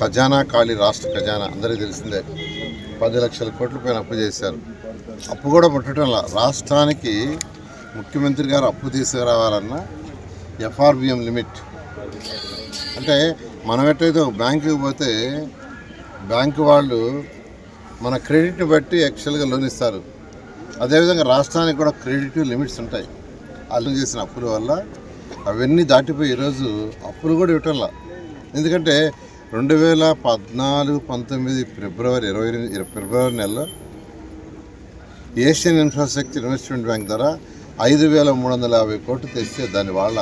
ఖజానా ఖాళీ రాష్ట్ర ఖజానా అందరికీ తెలిసిందే. పది లక్షల కోట్ల పైన అప్పు చేశారు. అప్పు కూడా ముట్టడంలా రాష్ట్రానికి ముఖ్యమంత్రి గారు అప్పు తీసుకురావాలన్నా ఎఫ్ఆర్బిఎం లిమిట్. అంటే మనం ఎట్టయితే ఒక బ్యాంకుకి పోతే బ్యాంకు వాళ్ళు మన క్రెడిట్ బట్టి యాక్చువల్గా లోన్ ఇస్తారు. అదేవిధంగా రాష్ట్రానికి కూడా క్రెడిట్ లిమిట్స్ ఉంటాయి. వాళ్ళు చేసిన అప్పుల వల్ల అవన్నీ దాటిపోయి ఈరోజు అప్పులు కూడా ఇవ్వటంలా ఎందుకంటే రెండు వేల పద్నాలుగు పంతొమ్మిది ఫిబ్రవరి ఇరవై ఎనిమిది ఫిబ్రవరి నెలలో ఏషియన్ ఇన్ఫ్రాస్ట్రక్చర్ ఇన్వెస్ట్మెంట్ బ్యాంక్ ద్వారా ఐదు వేల మూడు వందల యాభై కోట్లు తెస్తే దాని వాళ్ళ.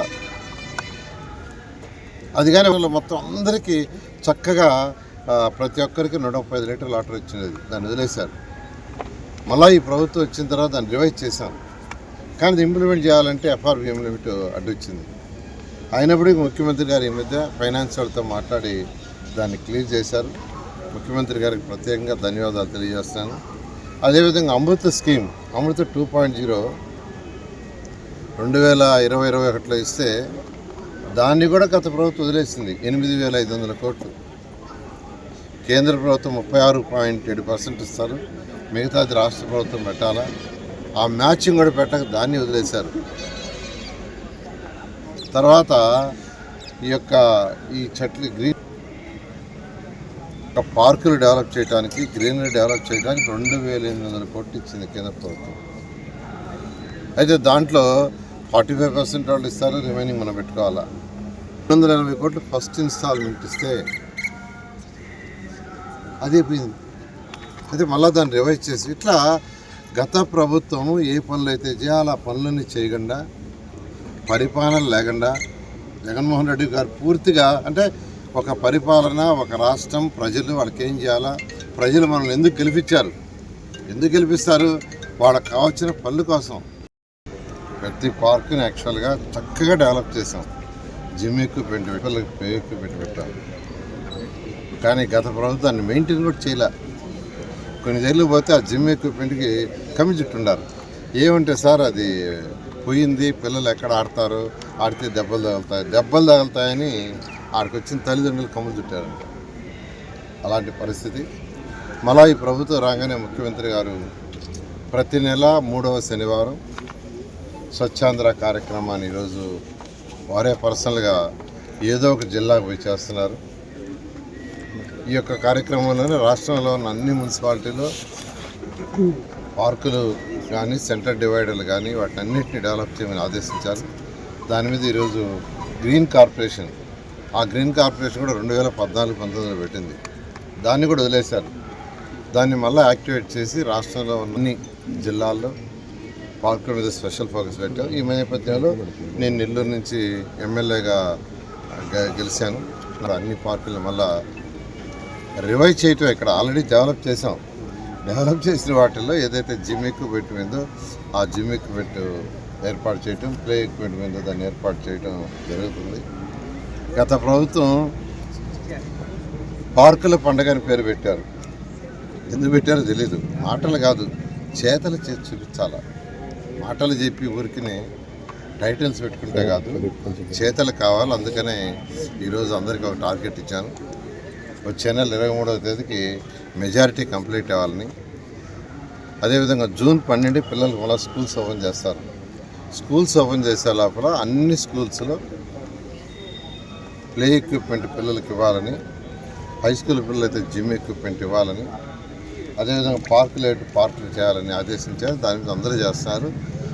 అది కానీ వాళ్ళు మొత్తం అందరికీ చక్కగా ప్రతి ఒక్కరికి నూట ముప్పై ఐదు లీటర్లు లాటర్ వచ్చినది దాన్ని వదిలేశారు. మళ్ళీ ఈ ప్రభుత్వం వచ్చిన తర్వాత దాన్ని రివైజ్ చేశాను కానీ ఇంప్లిమెంట్ చేయాలంటే ఎఫ్ఆర్బిఎం లిమిట్ అడ్డొచ్చింది అయినప్పటికీ ముఖ్యమంత్రి గారు ఈ మధ్య ఫైనాన్స్ వాళ్ళతో మాట్లాడి దాన్ని క్లియర్ చేశారు. ముఖ్యమంత్రి గారికి ప్రత్యేకంగా ధన్యవాదాలు తెలియజేస్తాను. అదేవిధంగా Amrut scheme Amrut two point zero రెండు వేల ఇరవై ఇరవై ఒకటిలో ఇస్తే దాన్ని కూడా గత ప్రభుత్వం వదిలేసింది. ఎనిమిది వేల ఐదు వందల కోట్లు. కేంద్ర ప్రభుత్వం ముప్పై ఆరు పాయింట్ ఏడు పర్సెంట్ ఇస్తారు. మిగతాది రాష్ట్ర ప్రభుత్వం పెట్టాలా? ఆ మ్యాచింగ్ కూడా పెట్టక దాన్ని వదిలేశారు. తర్వాత ఈ యొక్క ఈ చెట్లు గ్రీన్ పార్కులు డెవలప్ చేయడానికి గ్రీనరీ డెవలప్ చేయడానికి రెండు వేల ఎనిమిది వందల కోట్లు ఇచ్చింది కేంద్ర ప్రభుత్వం. అయితే దాంట్లో ఫార్టీ ఫైవ్ పర్సెంట్ వాళ్ళు ఇస్తారు రిమైనింగ్ మనం పెట్టుకోవాలా? రెండు వందల ఎనభై కోట్లు ఫస్ట్ ఇన్స్టాల్మెంట్ ఇస్తే అది అయిపోయింది. అయితే మళ్ళీ దాన్ని రివైజ్ చేసి ఇట్లా గత ప్రభుత్వము ఏ పనులు అయితే చేయాలి ఆ పనులన్నీ చేయకుండా పరిపాలన లేకుండా జగన్మోహన్ రెడ్డి గారు పూర్తిగా అంటే ఒక పరిపాలన ఒక రాష్ట్రం ప్రజలు వాళ్ళకి ఏం చేయాలా? ప్రజలు మనల్ని ఎందుకు గెలిపించారు? ఎందుకు గెలిపిస్తారు? వాళ్ళకి కావాల్సిన పనుల కోసం. ప్రతి పార్కుని యాక్చువల్గా చక్కగా డెవలప్ చేసాం జిమ్ ఎక్విప్మెంట్ పిల్లలకి పే ఎక్విప్మెంట్ పెట్టాం. కానీ గత ప్రభుత్వాన్ని మెయింటైన్ కూడా చేయలే. కొన్ని జైలు పోతే ఆ జిమ్ ఎక్విప్మెంట్కి కమ్మి ఉండారు. ఏమంటే సార్ అది పోయింది పిల్లలు ఎక్కడ ఆడతారు? ఆడితే దెబ్బలు తగులుతాయి. దెబ్బలు తగులుతాయని ఆడికి వచ్చిన తల్లిదండ్రులు కమ్ములు చుట్టారంట. అలాంటి పరిస్థితి. మళ్ళా ఈ ప్రభుత్వం రాగానే ముఖ్యమంత్రి గారు ప్రతి నెల మూడవ శనివారం స్వచ్ఛాంధ్ర కార్యక్రమాన్ని ఈరోజు వారే పర్సనల్గా ఏదో ఒక జిల్లాకు పోయి చేస్తున్నారు. ఈ యొక్క కార్యక్రమంలోనే రాష్ట్రంలో ఉన్న అన్ని మున్సిపాలిటీలో పార్కులు కానీ సెంటర్ డివైడర్లు కానీ వాటిని అన్నింటినీ డెవలప్ చేయమని ఆదేశించారు. దాని మీద ఈరోజు గ్రీన్ కార్పొరేషన్ ఆ గ్రీన్ కార్పొరేషన్ కూడా రెండు వేల పద్నాలుగు పంతొమ్మిదిలో పెట్టింది. దాన్ని కూడా వదిలేశారు. దాన్ని మళ్ళీ యాక్టివేట్ చేసి రాష్ట్రంలో ఉన్న అన్ని జిల్లాల్లో పార్కుల మీద స్పెషల్ ఫోకస్ పెట్టాం ఈ నేపథ్యంలో నేను నెల్లూరు నుంచి ఎమ్మెల్యేగా గెలిచాను. అన్ని పార్కులు మళ్ళీ రివైవ్ చేయటం ఇక్కడ ఆల్రెడీ డెవలప్ చేసాం డెవలప్ చేసిన వాటిల్లో ఏదైతే జిమ్ ఎక్విప్మెంట్ ఉందో ఆ జిమ్ ఎక్విప్మెంట్ ఏర్పాటు చేయటం ప్లే ఎక్విప్మెంట్ మీద దాన్ని ఏర్పాటు చేయటం జరుగుతుంది. గత ప్రభుత్వం పార్కుల పండగ అని పేరు పెట్టారు. ఎందుకు పెట్టారో తెలీదు. మాటలు కాదు చేతలు చేసి చూపించాలా? మాటలు చెప్పి ఊరికినే టైటిల్స్ పెట్టుకుంటే కాదు చేతలు కావాలి. అందుకనే ఈరోజు అందరికీ ఒక టార్గెట్ ఇచ్చాను. వచ్చే నెల ఇరవై మూడవ తేదీకి మెజారిటీ కంప్లీట్ అవ్వాలని. అదేవిధంగా జూన్ పన్నెండు పిల్లలు మళ్ళీ స్కూల్స్ ఓపెన్ చేస్తారు. స్కూల్స్ ఓపెన్ చేసే లోపల అన్ని స్కూల్స్లో ప్లే ఎక్విప్మెంట్ పిల్లలకి ఇవ్వాలని హై స్కూల్ పిల్లలు అయితే జిమ్ ఎక్విప్మెంట్ ఇవ్వాలని అదేవిధంగా పార్కులు అయితే పార్కులు చేయాలని ఆదేశించారు. దాని మీద అందరూ చేస్తున్నారు.